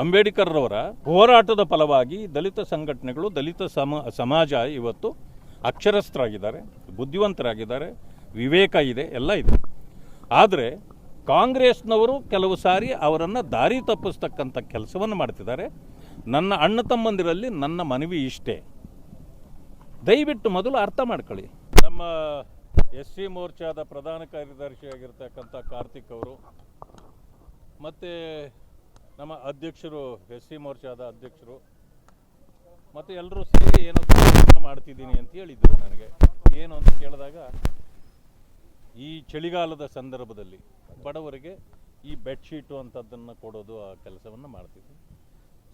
ಅಂಬೇಡ್ಕರ್ರವರ ಹೋರಾಟದ ಫಲವಾಗಿ ದಲಿತ ಸಂಘಟನೆಗಳು, ದಲಿತ ಸಮ, ಸಮಾಜ ಇವತ್ತು ಅಕ್ಷರಸ್ಥರಾಗಿದ್ದಾರೆ, ಬುದ್ಧಿವಂತರಾಗಿದ್ದಾರೆ, ವಿವೇಕ ಇದೆ, ಎಲ್ಲ ಇದೆ. ಆದರೆ ಕಾಂಗ್ರೆಸ್ನವರು ಕೆಲವು ಸಾರಿ ಅವರನ್ನು ದಾರಿ ತಪ್ಪಿಸ್ತಕ್ಕಂಥ ಕೆಲಸವನ್ನು ಮಾಡ್ತಿದ್ದಾರೆ. ನನ್ನ ಅಣ್ಣ ತಮ್ಮಂದಿರಲ್ಲಿ ನನ್ನ ಮನವಿ ಇಷ್ಟೇ. ದಯವಿಟ್ಟು ಮೊದಲು ಅರ್ಥ ಮಾಡ್ಕೊಳ್ಳಿ. ನಮ್ಮ ಎಸ್ ಸಿ ಮೋರ್ಚಾದ ಪ್ರಧಾನ ಕಾರ್ಯದರ್ಶಿಯಾಗಿರ್ತಕ್ಕಂಥ ಕಾರ್ತಿಕ್ ಅವರು, ಮತ್ತು ನಮ್ಮ ಅಧ್ಯಕ್ಷರು ಎಸ್ ಸಿ ಮೋರ್ಚಾದ ಅಧ್ಯಕ್ಷರು ಮತ್ತು ಎಲ್ಲರೂ ಸೇರಿ ಏನೋ ಮಾಡ್ತಿದ್ದೀನಿ ಅಂತ ಹೇಳಿದ್ದರು ನನಗೆ. ಏನು ಅಂತ ಕೇಳಿದಾಗ, ಈ ಚಳಿಗಾಲದ ಸಂದರ್ಭದಲ್ಲಿ ಬಡವರಿಗೆ ಈ ಬೆಡ್ಶೀಟು ಅಂಥದ್ದನ್ನು ಕೊಡೋದು ಆ ಕೆಲಸವನ್ನು ಮಾಡ್ತಿದ್ವಿ.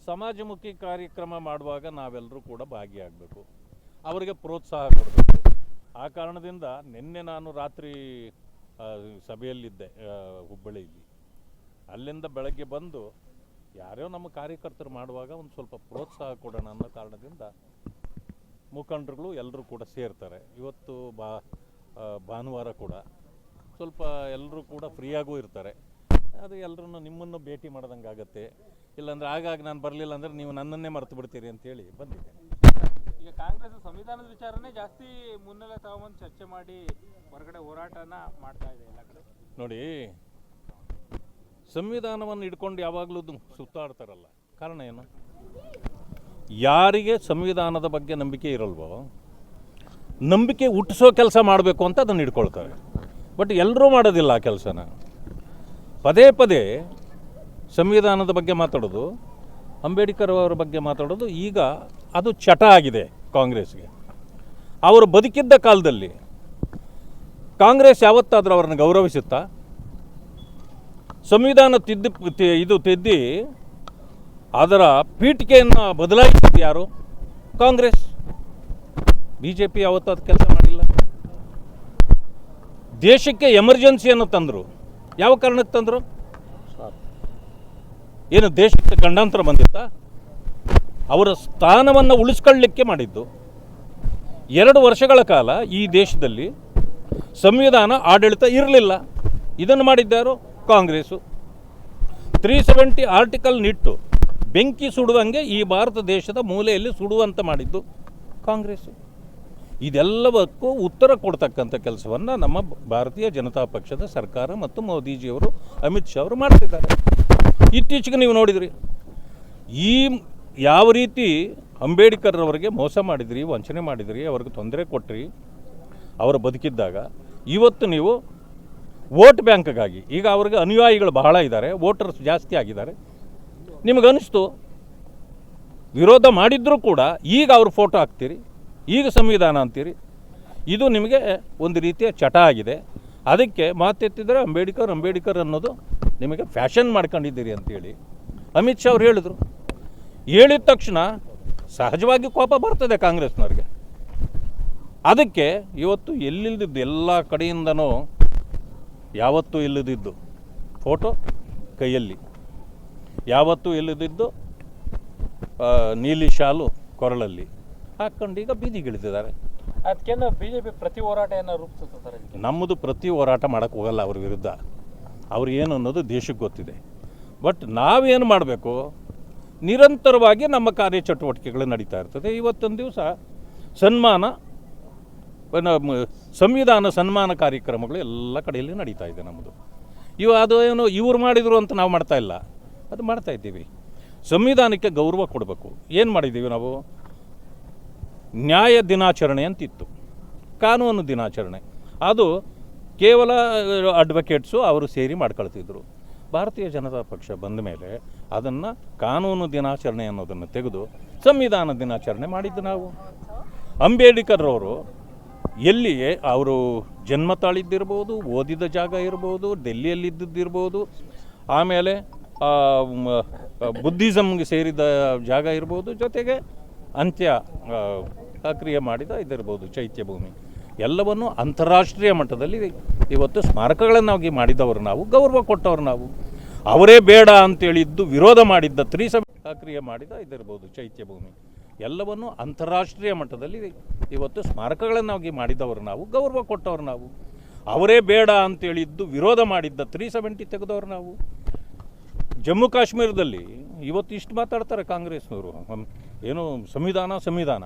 ಸಮಾಜಮುಖಿ ಕಾರ್ಯಕ್ರಮ ಮಾಡುವಾಗ ನಾವೆಲ್ಲರೂ ಕೂಡ ಭಾಗಿಯಾಗಬೇಕು. ಅವರಿಗೆ ಪ್ರೋತ್ಸಾಹ ಕೊಡಬೇಕು. ಆ ಕಾರಣದಿಂದ ನಿನ್ನೆ ನಾನು ರಾತ್ರಿ ಸಭೆಯಲ್ಲಿದ್ದೆ ಹುಬ್ಬಳ್ಳಿಯಲ್ಲಿ. ಅಲ್ಲಿಂದ ಬೆಳಗ್ಗೆ ಬಂದು ಯಾರ್ಯೋ ನಮ್ಮ ಕಾರ್ಯಕರ್ತರು ಮಾಡುವಾಗ ಒಂದು ಸ್ವಲ್ಪ ಪ್ರೋತ್ಸಾಹ ಕೊಡೋಣ ಅನ್ನೋ ಕಾರಣದಿಂದ ಮುಖಂಡರುಗಳು ಎಲ್ಲರೂ ಕೂಡ ಸೇರ್ತಾರೆ. ಇವತ್ತು ಬಾ ಭಾನುವಾರ ಕೂಡ ಸ್ವಲ್ಪ ಎಲ್ಲರೂ ಕೂಡ ಫ್ರೀಯಾಗೂ ಇರ್ತಾರೆ. ಅದು ಎಲ್ಲರನ್ನು ನಿಮ್ಮನ್ನು ಭೇಟಿ ಮಾಡ್ದಂಗೆ ಆಗುತ್ತೆ. ಇಲ್ಲಾಂದ್ರೆ ಆಗಾಗ ನಾನು ಬರಲಿಲ್ಲ ಅಂದರೆ ನೀವು ನನ್ನನ್ನೇ ಮರೆತು ಬಿಡ್ತೀರಿ ಅಂತೇಳಿ ಬಂದಿದ್ದೆ ಈಗ ಕಾಂಗ್ರೆಸ್ ಸಂವಿಧಾನದ ವಿಚಾರನೇ ಜಾಸ್ತಿ ಮುನ್ನೆಲೆ ತಗೊಂಬಂದು ಚರ್ಚೆ ಮಾಡಿ ಹೊರಗಡೆ ಹೋರಾಟನ ಮಾಡ್ತಾ ಇದೆ ನೋಡಿ ಸಂವಿಧಾನವನ್ನು ಇಟ್ಕೊಂಡು ಯಾವಾಗಲೂ ಸುತ್ತಾಡ್ತಾರಲ್ಲ. ಕಾರಣ ಏನು? ಯಾರಿಗೆ ಸಂವಿಧಾನದ ಬಗ್ಗೆ ನಂಬಿಕೆ ಇರಲ್ವೋ, ನಂಬಿಕೆ ಹುಟ್ಟಿಸೋ ಕೆಲಸ ಮಾಡಬೇಕು ಅಂತ ಅದನ್ನು ಇಟ್ಕೊಳ್ತಾರೆ ಬಟ್ ಎಲ್ಲರೂ ಮಾಡೋದಿಲ್ಲ ಆ ಕೆಲಸನ. ಪದೇ ಪದೇ ಸಂವಿಧಾನದ ಬಗ್ಗೆ ಮಾತಾಡೋದು, ಅಂಬೇಡ್ಕರ್ ಅವರ ಬಗ್ಗೆ ಮಾತಾಡೋದು, ಈಗ ಅದು ಚಟ ಆಗಿದೆ ಕಾಂಗ್ರೆಸ್ಗೆ. ಅವರು ಬದುಕಿದ್ದ ಕಾಲದಲ್ಲಿ ಕಾಂಗ್ರೆಸ್ ಯಾವತ್ತಾದರೂ ಅವರನ್ನು ಗೌರವಿಸುತ್ತಾ ಸಂವಿಧಾನ ತಿದ್ದು ಇದು ತಿದ್ದಿ ಅದರ ಪೀಠಿಕೆಯನ್ನು ಬದಲಾಯಿಸಿದ್ದು ಯಾರು? ಕಾಂಗ್ರೆಸ್. ಬಿ ಜೆ ಪಿ ಯಾವತ್ತೂ ಅದು ಕೆಲಸ ಮಾಡಿಲ್ಲ. ದೇಶಕ್ಕೆ ಎಮರ್ಜೆನ್ಸಿಯನ್ನು ತಂದರು. ಯಾವ ಕಾರಣಕ್ಕೆ ತಂದರು? ಏನು ದೇಶಕ್ಕೆ ಗಂಡಾಂತರ ಬಂದಿತ್ತಾ? ಅವರ ಸ್ಥಾನವನ್ನು ಉಳಿಸ್ಕೊಳ್ಳಿಕ್ಕೆ ಮಾಡಿದ್ದು. ಎರಡು ವರ್ಷಗಳ ಕಾಲ ಈ ದೇಶದಲ್ಲಿ ಸಂವಿಧಾನ ಆಡಳಿತ ಇರಲಿಲ್ಲ. ಇದನ್ನು ಮಾಡಿದ್ದಾರು ಕಾಂಗ್ರೆಸ್ಸು. ತ್ರೀ ಸೆವೆಂಟಿ ಆರ್ಟಿಕಲ್ ನಿಟ್ಟು ಬೆಂಕಿ ಸುಡುವಂಗೆ ಈ ಭಾರತ ದೇಶದ ಮೂಲೆಯಲ್ಲಿ ಸುಡುವಂತೆ ಮಾಡಿದ್ದು ಕಾಂಗ್ರೆಸ್ಸು. ಇದೆಲ್ಲವಕ್ಕೂ ಉತ್ತರ ಕೊಡ್ತಕ್ಕಂಥ ಕೆಲಸವನ್ನು ನಮ್ಮ ಭಾರತೀಯ ಜನತಾ ಪಕ್ಷದ ಸರ್ಕಾರ ಮತ್ತು ಮೋದಿಜಿಯವರು ಅಮಿತ್ ಶಾ ಅವರು ಮಾಡ್ತಿದ್ದಾರೆ. ಇತ್ತೀಚೆಗೆ ನೀವು ನೋಡಿದ್ರಿ, ಈ ಯಾವ ರೀತಿ ಅಂಬೇಡ್ಕರ್ ಅವರಿಗೆ ಮೋಸ ಮಾಡಿದ್ರಿ, ವಂಚನೆ ಮಾಡಿದ್ರಿ, ಅವ್ರಿಗೆ ತೊಂದರೆ ಕೊಟ್ರಿ, ಅವರು ಬದುಕಿದ್ದಾಗ, ಇವತ್ತು ನೀವು ವೋಟ್ ಬ್ಯಾಂಕ್ಗಾಗಿ. ಈಗ ಅವ್ರಿಗೆ ಅನುಯಾಯಿಗಳು ಬಹಳ ಇದ್ದಾರೆ, ವೋಟರ್ಸ್ ಜಾಸ್ತಿ ಆಗಿದ್ದಾರೆ. ನಿಮಗನ್ನಿಸ್ತು? ವಿರೋಧ ಮಾಡಿದ್ರೂ ಕೂಡ ಈಗ ಅವ್ರ ಫೋಟೋ ಹಾಕ್ತೀರಿ, ಈಗ ಸಂವಿಧಾನ ಅಂತೀರಿ, ಇದು ನಿಮಗೆ ಒಂದು ರೀತಿಯ ಚಟ ಆಗಿದೆ. ಅದಕ್ಕೆ ಮಾತೆತ್ತಿದ್ರೆ ಅಂಬೇಡ್ಕರ್ ಅಂಬೇಡ್ಕರ್ ಅನ್ನೋದು ನಿಮಗೆ ಫ್ಯಾಷನ್ ಮಾಡ್ಕೊಂಡಿದ್ದೀರಿ ಅಂತೇಳಿ ಅಮಿತ್ ಶಾ ಅವ್ರು ಹೇಳಿದರು. ಹೇಳಿದ ತಕ್ಷಣ ಸಹಜವಾಗಿ ಕೋಪ ಬರ್ತದೆ ಕಾಂಗ್ರೆಸ್ನವ್ರಿಗೆ. ಅದಕ್ಕೆ ಇವತ್ತು ಎಲ್ಲಿಲ್ದಿದ್ದು ಎಲ್ಲ ಕಡೆಯಿಂದನೂ ಯಾವತ್ತೂ ಇಲ್ಲದಿದ್ದು. ಫೋಟೋ ಕೈಯಲ್ಲಿ. ಯಾವತ್ತೂ ಇಲ್ಲದಿದ್ದು ನೀಲಿ ಶಾಲು ಕೊರಳಲ್ಲಿ. ಹಾಕ್ಕೊಂಡು ಈಗ ಬೀದಿಗಿಳಿದಿದ್ದಾರೆ. ಜೆ ಪಿ ಪ್ರತಿ ಹೋರಾಟ ಏನೋ ರೂಪಿಸುತ್ತೆ ನಮ್ಮದು ಪ್ರತಿ ಹೋರಾಟ ಮಾಡೋಕ್ಕೆ ಹೋಗಲ್ಲ ಅವ್ರ ವಿರುದ್ಧ. ಅವ್ರು ಏನು ಅನ್ನೋದು ದೇಶಕ್ಕೆ ಗೊತ್ತಿದೆ. ಬಟ್ ನಾವೇನು ಮಾಡಬೇಕು? ನಿರಂತರವಾಗಿ ನಮ್ಮ ಕಾರ್ಯಚಟುವಟಿಕೆಗಳು ನಡೀತಾ ಇರ್ತದೆ. ಇವತ್ತೊಂದು ದಿವಸ ಸನ್ಮಾನ ಸಂವಿಧಾನ ಸನ್ಮಾನ ಕಾರ್ಯಕ್ರಮಗಳು ಎಲ್ಲ ಕಡೆಯಲ್ಲಿ ನಡೀತಾ ಇದೆ ನಮ್ಮದು. ಇವು ಅದು ಏನು ಇವ್ರು ಮಾಡಿದರು ಅಂತ ನಾವು ಮಾಡ್ತಾ ಇಲ್ಲ. ಅದು ಮಾಡ್ತಾ ಇದ್ದೀವಿ. ಸಂವಿಧಾನಕ್ಕೆ ಗೌರವ ಕೊಡಬೇಕು. ಏನು ಮಾಡಿದ್ದೀವಿ ನಾವು? ನ್ಯಾಯ ದಿನಾಚರಣೆ ಅಂತಿತ್ತು. ಕಾನೂನು ದಿನಾಚರಣೆ. ಅದು ಕೇವಲ ಅಡ್ವೊಕೇಟ್ಸು ಅವರು ಸೇರಿ ಮಾಡ್ಕೊಳ್ತಿದ್ರು. ಭಾರತೀಯ ಜನತಾ ಪಕ್ಷ ಬಂದ ಮೇಲೆ ಅದನ್ನು ಕಾನೂನು ದಿನಾಚರಣೆ ಅನ್ನೋದನ್ನು ತೆಗೆದು ಸಂವಿಧಾನ ದಿನಾಚರಣೆ ಮಾಡಿದ್ದು ನಾವು. ಅಂಬೇಡ್ಕರ್ ಅವರು ಎಲ್ಲಿ ಅವರು ಜನ್ಮ ತಾಳಿದ್ದಿರ್ಬೋದು ಓದಿದ ಜಾಗ ಇರ್ಬೋದು ಡೆಲ್ಲಿಯಲ್ಲಿದ್ದಿರ್ಬೋದು ಆಮೇಲೆ ಬುದ್ಧಿಸಮ್ಗೆ ಸೇರಿದ ಜಾಗ ಇರ್ಬೋದು, ಜೊತೆಗೆ ಅಂತ್ಯ ಕ್ರಿಯೆ ಮಾಡಿದ ಇದಿರ್ಬೋದು ಚೈತ್ಯ ಭೂಮಿ. ಎಲ್ಲವನ್ನು ಅಂತಾರಾಷ್ಟ್ರೀಯ ಮಟ್ಟದಲ್ಲಿ ಇವತ್ತು ಸ್ಮಾರಕಗಳನ್ನಾಗಿ ಮಾಡಿದವರು ನಾವು, ಗೌರವ ಕೊಟ್ಟವರು ನಾವು. ಅವರೇ ಬೇಡ ಅಂತೇಳಿದ್ದು ವಿರೋಧ ಮಾಡಿದ್ದ ತ್ರಿಸಭೆ ಕ್ರಿಯೆ ಮಾಡಿದ ಇದಿರ್ಬೋದು ಚೈತ್ಯ ಭೂಮಿ. ಎಲ್ಲವನ್ನು ಅಂತಾರಾಷ್ಟ್ರೀಯ ಮಟ್ಟದಲ್ಲಿ ಇವತ್ತು ಸ್ಮಾರಕಗಳನ್ನಾಗಿ ಮಾಡಿದವರು ನಾವು, ಗೌರವ ಕೊಟ್ಟವರು ನಾವು. ಅವರೇ ಬೇಡ ಅಂತೇಳಿದ್ದು ವಿರೋಧ ಮಾಡಿದ್ದ ತ್ರೀ ಸೆವೆಂಟಿ ತೆಗೆದವರು ನಾವು. ಜಮ್ಮು ಕಾಶ್ಮೀರದಲ್ಲಿ ಇವತ್ತು ಇಷ್ಟು ಮಾತಾಡ್ತಾರೆ ಕಾಂಗ್ರೆಸ್ನವರು. ಏನು ಸಂವಿಧಾನ ಸಂವಿಧಾನ.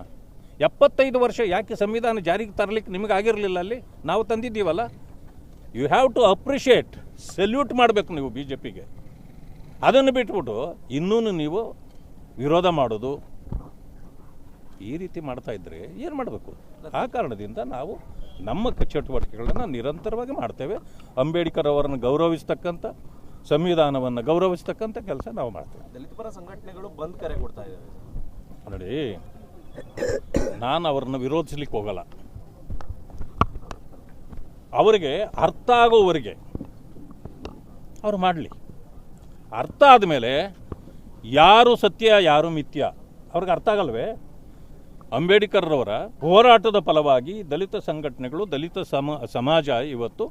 ಎಪ್ಪತ್ತೈದು ವರ್ಷ ಯಾಕೆ ಸಂವಿಧಾನ ಜಾರಿಗೆ ತರಲಿಕ್ಕೆ ನಿಮಗೆ ಆಗಿರಲಿಲ್ಲ ಅಲ್ಲಿ? ನಾವು ತಂದಿದ್ದೀವಲ್ಲ? You have to appreciate salute ಮಾಡಬೇಕು ನೀವು ಬಿ ಜೆ ಪಿಗೆ ಅದನ್ನು ಬಿಟ್ಬಿಟ್ಟು ಇನ್ನೂ ನೀವು ವಿರೋಧ ಮಾಡೋದು ಈ ರೀತಿ ಮಾಡ್ತಾ ಇದ್ದರೆ ಏನು ಮಾಡಬೇಕು? ಆ ಕಾರಣದಿಂದ ನಾವು ನಮ್ಮ ಚಟುವಟಿಕೆಗಳನ್ನು ನಿರಂತರವಾಗಿ ಮಾಡ್ತೇವೆ. ಅಂಬೇಡ್ಕರ್ ಅವರನ್ನು ಗೌರವಿಸ್ತಕ್ಕಂಥ ಸಂವಿಧಾನವನ್ನು ಗೌರವಿಸ್ತಕ್ಕಂಥ ಕೆಲಸ ನಾವು ಮಾಡ್ತೇವೆ. ದಲಿತ ಪರ ಸಂಘಟನೆಗಳು ಬಂದ್ ಕರೆ ಕೊಡ್ತಾ ಇದ್ದಾರೆ ನೋಡಿ ನಾನು ಅವ್ರನ್ನ ವಿರೋಧಿಸ್ಲಿಕ್ಕೆ ಹೋಗಲ್ಲ. ಅವರಿಗೆ ಅರ್ಥ ಆಗೋವರಿಗೆ ಅವ್ರು ಮಾಡಲಿ. ಅರ್ಥ ಆದಮೇಲೆ ಯಾರು ಸತ್ಯ ಯಾರು ಮಿಥ್ಯ ಅವ್ರಿಗೆ ಅರ್ಥ ಆಗಲ್ವೇ? ಅಂಬೇಡ್ಕರ್ರವರ ಹೋರಾಟದ ಫಲವಾಗಿ ದಲಿತ ಸಂಘಟನೆಗಳು, ದಲಿತ ಸಮ, ಸಮಾಜ ಇವತ್ತು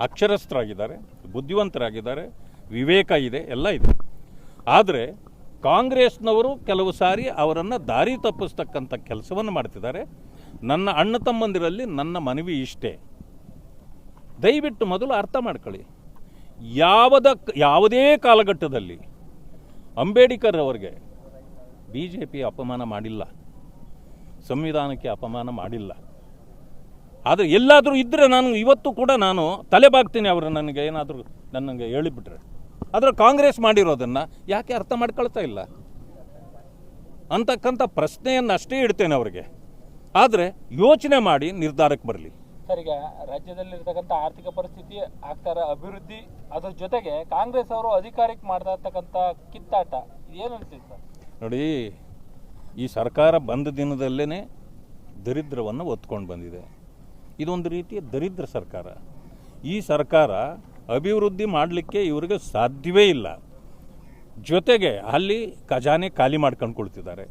ಅಕ್ಷರಸ್ಥರಾಗಿದ್ದಾರೆ, ಬುದ್ಧಿವಂತರಾಗಿದ್ದಾರೆ, ವಿವೇಕ ಇದೆ, ಎಲ್ಲ ಇದೆ. ಆದರೆ ಕಾಂಗ್ರೆಸ್ನವರು ಕೆಲವು ಸಾರಿ ಅವರನ್ನು ದಾರಿ ತಪ್ಪಿಸ್ತಕ್ಕಂಥ ಕೆಲಸವನ್ನು ಮಾಡ್ತಿದ್ದಾರೆ. ನನ್ನ ಅಣ್ಣ ತಮ್ಮಂದಿರಲ್ಲಿ ನನ್ನ ಮನವಿ ಇಷ್ಟೇ. ದಯವಿಟ್ಟು ಮೊದಲು ಅರ್ಥ ಮಾಡ್ಕೊಳ್ಳಿ. ಯಾವದ, ಯಾವುದೇ ಕಾಲಘಟ್ಟದಲ್ಲಿ ಅಂಬೇಡ್ಕರ್ ಅವರಿಗೆ ಬಿ ಜೆ ಪಿ ಅಪಮಾನ ಮಾಡಿಲ್ಲ. ಸಂವಿಧಾನಕ್ಕೆ ಅಪಮಾನ ಮಾಡಿಲ್ಲ. ಆದರೆ ಎಲ್ಲಾದರೂ ಇದ್ದರೆ ನಾನು ಇವತ್ತು ಕೂಡ ನಾನು ತಲೆ ಬಾಗ್ತೀನಿ ಅವರು ನನಗೆ ಏನಾದರೂ ನನಗೆ ಹೇಳಿಬಿಟ್ರೆ. ಆದರೆ ಕಾಂಗ್ರೆಸ್ ಮಾಡಿರೋದನ್ನು ಯಾಕೆ ಅರ್ಥ ಮಾಡ್ಕೊಳ್ತಾ ಇಲ್ಲ? ಅಂತಕ್ಕಂಥ ಪ್ರಶ್ನೆಯನ್ನು ಅಷ್ಟೇ ಇಡ್ತೇನೆ ಅವರಿಗೆ. ಆದರೆ ಯೋಚನೆ ಮಾಡಿ ನಿರ್ಧಾರಕ್ಕೆ ಬರಲಿ. ಸರ್ ಈಗ ರಾಜ್ಯದಲ್ಲಿರ್ತಕ್ಕಂಥ ಆರ್ಥಿಕ ಪರಿಸ್ಥಿತಿ ಆಗ್ತಾರ ಅಭಿವೃದ್ಧಿ ಅದ್ರ ಜೊತೆಗೆ ಕಾಂಗ್ರೆಸ್ ಅವರು ಅಧಿಕಾರಕ್ಕೆ ಮಾಡ್ತಾ ಇರ್ತಕ್ಕಂಥ ಕಿತ್ತಾಟ ಏನು ಅನ್ಸುತ್ತೆ ಸರ್? ನೋಡಿ ಈ ಸರ್ಕಾರ ಬಂದ ದಿನದಲ್ಲೇ ದರಿದ್ರವನ್ನು ಒತ್ಕೊಂಡು ಬಂದಿದೆ. ಇದೊಂದು ರೀತಿಯ ದರಿದ್ರ ಸರ್ಕಾರ. ಈ ಸರ್ಕಾರ ಅಭಿವೃದ್ಧಿ ಮಾಡಲಿಕ್ಕೆ ಇವರಿಗೆ ಸಾಧ್ಯವೇ ಇಲ್ಲ. ಜೊತೆಗೆ ಅಲ್ಲಿ ಖಜಾನೆ ಖಾಲಿ ಮಾಡ್ಕೊಂಡು ಕುಳ್ತಿದ್ದಾರೆ.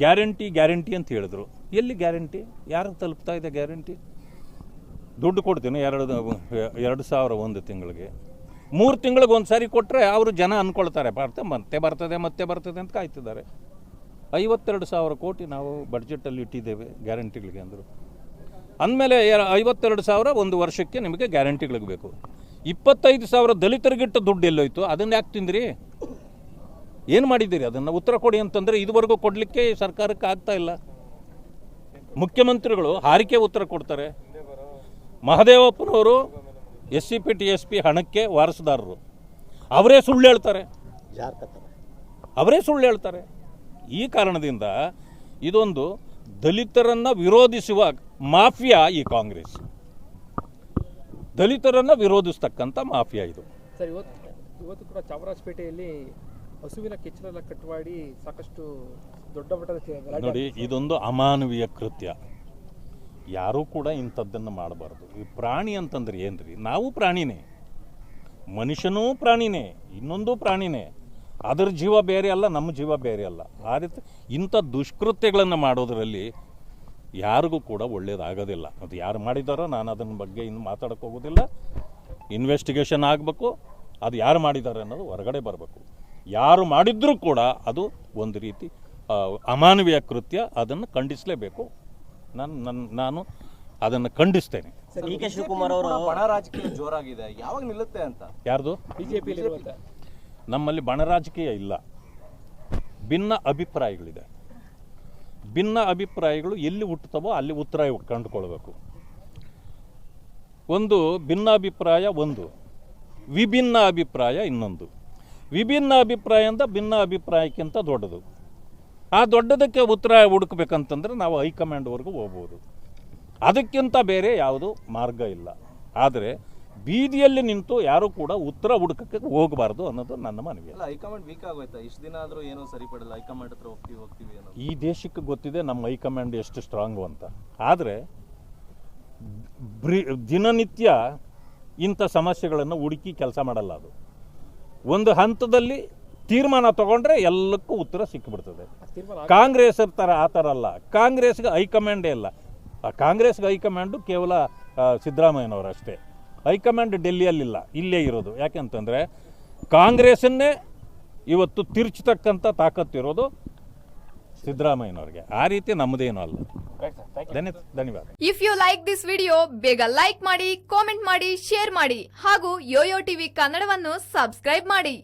ಗ್ಯಾರಂಟಿ ಗ್ಯಾರಂಟಿ ಅಂತ ಹೇಳಿದ್ರು. ಎಲ್ಲಿ ಗ್ಯಾರಂಟಿ? ಯಾರು ತಲುಪ್ತಾ ಇದೆ ಗ್ಯಾರಂಟಿ? ದುಡ್ಡು ಕೊಡ್ತೀನಿ ಎರಡು ಎರಡು ಸಾವಿರ ಒಂದು ತಿಂಗಳಿಗೆ. ಮೂರು ತಿಂಗಳಿಗೆ ಒಂದು ಸಾರಿ ಕೊಟ್ಟರೆ ಅವರು ಜನ ಅಂದ್ಕೊಳ್ತಾರೆ ಬರ್ತೆ, ಮತ್ತೆ ಬರ್ತದೆ ಮತ್ತೆ ಬರ್ತದೆ ಅಂತ ಕಾಯ್ತಿದ್ದಾರೆ. ಐವತ್ತೆರಡು ಸಾವಿರ ಕೋಟಿ ನಾವು ಬಡ್ಜೆಟಲ್ಲಿ ಇಟ್ಟಿದ್ದೇವೆ ಗ್ಯಾರಂಟಿಗಳಿಗೆ ಅಂದರು. ಅಂದಮೇಲೆ ಐವತ್ತೆರಡು ಸಾವಿರ ಒಂದು ವರ್ಷಕ್ಕೆ ನಿಮಗೆ ಗ್ಯಾರಂಟಿಗಳಿಗೆ ಬೇಕು. ಇಪ್ಪತ್ತೈದು ಸಾವಿರ ದಲಿತರಿಗಿಟ್ಟ ದುಡ್ಡು ಎಲ್ಲೋಯ್ತು ಅದನ್ನು ಯಾಕೆ ತಿಂದಿರಿ? ಏನು ಮಾಡಿದ್ದೀರಿ? ಅದನ್ನು ಉತ್ತರ ಕೊಡಿ ಅಂತಂದರೆ ಇದುವರೆಗೂ ಕೊಡಲಿಕ್ಕೆ ಸರ್ಕಾರಕ್ಕೆ ಆಗ್ತಾ ಇಲ್ಲ. ಮುಖ್ಯಮಂತ್ರಿಗಳು ಹಾರಿಕೆ ಉತ್ತರ ಕೊಡ್ತಾರೆ. ಮಹದೇವಪ್ಪನವರು S C P T S P ಹಣಕ್ಕೆ ವಾರಸುದಾರರು. ಅವರೇ ಸುಳ್ಳು ಹೇಳ್ತಾರೆ. ಅವರೇ ಸುಳ್ಳು ಹೇಳ್ತಾರೆ. ಈ ಕಾರಣದಿಂದ ಇದೊಂದು ದಲಿತರನ್ನು ವಿರೋಧಿಸುವ ಮಾಫಿಯಾ ಈ ಕಾಂಗ್ರೆಸ್. ದಲಿತರನ್ನು ವಿರೋಧಿಸ್ತಕ್ಕಂಥ ಮಾಫಿಯಾ ಇದು. ಸರ್ ಇವತ್ತು ಇವತ್ತು ಕೂಡ ಚಾಮರಾಜಪೇಟೆಯಲ್ಲಿ ಹಸುವಿನ ಕೆಚ್ಚಲೆಲ್ಲ ಕಟ್ ಮಾಡಿ ಸಾಕಷ್ಟು ದೊಡ್ಡ ಮಟ್ಟದ ನೋಡಿ ಇದೊಂದು ಅಮಾನವೀಯ ಕೃತ್ಯ. ಯಾರೂ ಕೂಡ ಇಂಥದ್ದನ್ನು ಮಾಡಬಾರ್ದು. ಈ ಪ್ರಾಣಿ ಅಂತಂದ್ರೆ ಏನ್ರಿ? ನಾವು ಪ್ರಾಣಿನೇ. ಮನುಷ್ಯನೂ ಪ್ರಾಣಿನೇ ಇನ್ನೊಂದು ಪ್ರಾಣಿನೇ. ಅದರ ಜೀವ ಬೇರೆ ಅಲ್ಲ ನಮ್ಮ ಜೀವ ಬೇರೆ ಅಲ್ಲ. ಆ ರೀತಿ ಇಂಥ ದುಷ್ಕೃತ್ಯಗಳನ್ನು ಮಾಡೋದರಲ್ಲಿ ಯಾರಿಗೂ ಕೂಡ ಒಳ್ಳೇದಾಗೋದಿಲ್ಲ. ಅದು ಯಾರು ಮಾಡಿದಾರೋ ನಾನು ಅದನ್ನ ಬಗ್ಗೆ ಇನ್ನು ಮಾತಾಡೋಕ್ಕೆ ಹೋಗೋದಿಲ್ಲ. ಇನ್ವೆಸ್ಟಿಗೇಷನ್ ಆಗಬೇಕು. ಅದು ಯಾರು ಮಾಡಿದ್ದಾರೆ ಅನ್ನೋದು ಹೊರಗಡೆ ಬರಬೇಕು. ಯಾರು ಮಾಡಿದ್ರೂ ಕೂಡ ಅದು ಒಂದು ರೀತಿ ಅಮಾನವೀಯ ಕೃತ್ಯ ಅದನ್ನು ಖಂಡಿಸಲೇಬೇಕು. ನಾನು ನನ್ನ ನಾನು ಅದನ್ನು ಖಂಡಿಸ್ತೇನೆ. ಡಿ ಕೆ ಶಿವಕುಮಾರ್ ಅವರು ಬಣ ರಾಜಕೀಯ ಜೋರಾಗಿದೆ. ಯಾವಾಗ ನಿಲ್ಲುತ್ತೆ ಅಂತ? ಯಾರ್ದು? ಬಿಜೆಪಿಯಲ್ಲಿರುವಂಥ ನಮ್ಮಲ್ಲಿ ಬಣರಾಜಕೀಯ ಇಲ್ಲ. ಭಿನ್ನ ಅಭಿಪ್ರಾಯಗಳಿದೆ. ಭಿನ್ನ ಅಭಿಪ್ರಾಯಗಳು ಎಲ್ಲಿ ಹುಟ್ಟುತ್ತವೋ ಅಲ್ಲಿ ಉತ್ತರ ಕಂಡುಕೊಳ್ಬೇಕು. ಒಂದು ಭಿನ್ನ ಅಭಿಪ್ರಾಯ ಒಂದು, ವಿಭಿನ್ನ ಅಭಿಪ್ರಾಯ ಇನ್ನೊಂದು. ವಿಭಿನ್ನ ಅಭಿಪ್ರಾಯ ಅಂತ ಭಿನ್ನ ಅಭಿಪ್ರಾಯಕ್ಕಿಂತ ದೊಡ್ಡದು. ಆ ದೊಡ್ಡದಕ್ಕೆ ಉತ್ತರ ಹುಡುಕ್ಬೇಕಂತಂದ್ರೆ ನಾವು ಹೈಕಮಾಂಡ್ವರೆಗೂ ಹೋಗ್ಬೋದು. ಅದಕ್ಕಿಂತ ಬೇರೆ ಯಾವುದು ಮಾರ್ಗ ಇಲ್ಲ. ಆದರೆ ಬೀದಿಯಲ್ಲಿ ನಿಂತು ಯಾರೂ ಕೂಡ ಉತ್ತರ ಹುಡುಕಕ್ಕೆ ಹೋಗಬಾರ್ದು ಅನ್ನೋದು ನನ್ನ ಮನವಿ. ಅಲ್ಲ ಹೈಕಮಾಂಡ್ ವೀಕ್ ಆಗೋಯ್ತಾ? ಇಷ್ಟು ದಿನ ಆದರೂ ಏನೋ ಸರಿಪಡಲ್ಲ. ಹೈಕಮಾಂಡ್ ಹತ್ರ ಹೋಗ್ತೀವಿ ಹೋಗ್ತೀವಿ ಅನ್ನೋ ಈ ದೇಶಕ್ಕೆ ಗೊತ್ತಿದೆ ನಮ್ಮ ಹೈಕಮಾಂಡ್ ಎಷ್ಟು ಸ್ಟ್ರಾಂಗು ಅಂತ. ಆದರೆ ಬ್ರಿ ದಿನನಿತ್ಯ ಇಂಥ ಸಮಸ್ಯೆಗಳನ್ನು ಹುಡುಕಿ ಕೆಲಸ ಮಾಡಲ್ಲ ಅದು. ಒಂದು ಹಂತದಲ್ಲಿ ತೀರ್ಮಾನ ತಗೊಂಡ್ರೆ ಎಲ್ಲಕ್ಕೂ ಉತ್ತರ ಸಿಕ್ಕಿಬಿಡ್ತದೆ ಕಾಂಗ್ರೆಸ್ ಥರ ಆ ಥರ ಅಲ್ಲ. ಕಾಂಗ್ರೆಸ್ಗೆ ಹೈಕಮಾಂಡೇ ಇಲ್ಲ. ಆ ಕಾಂಗ್ರೆಸ್ಗೆ ಹೈಕಮಾಂಡು ಕೇವಲ ಸಿದ್ದರಾಮಯ್ಯನವರಷ್ಟೇ. ಸಿದ್ದರಾಮಯ್ಯನವರು ಅಷ್ಟೇ ಹೈಕಮಾಂಡ್ ಡೆಲ್ಲಿಯಲ್ಲಿಲ್ಲ ಇಲ್ಲೇ ಇರೋದು. ಯಾಕೆಂತಂದರೆ ಕಾಂಗ್ರೆಸ್ಸನ್ನೇ ಇವತ್ತು ತಿರ್ಚತಕ್ಕಂಥ ತಾಕತ್ತಿರೋದು ಸಿದ್ದರಾಮಯ್ಯನವ್ರಿಗೆ. ಆ ರೀತಿ ನಮ್ಮದೇನೂ ಅಲ್ಲ. ರೈಟ್ ಸರ್ ಥ್ಯಾಂಕ್ ಯು ಧನ್ಯವಾದ. If you like this video ಬೇಗ ಲೈಕ್ ಮಾಡಿ ಕಾಮೆಂಟ್ ಮಾಡಿ ಶೇರ್ ಮಾಡಿ ಹಾಗೂ ಯೋಯೋ ಟಿವಿ ಕನ್ನಡವನ್ನು ಸಬ್ಸ್ಕ್ರೈಬ್ ಮಾಡಿ.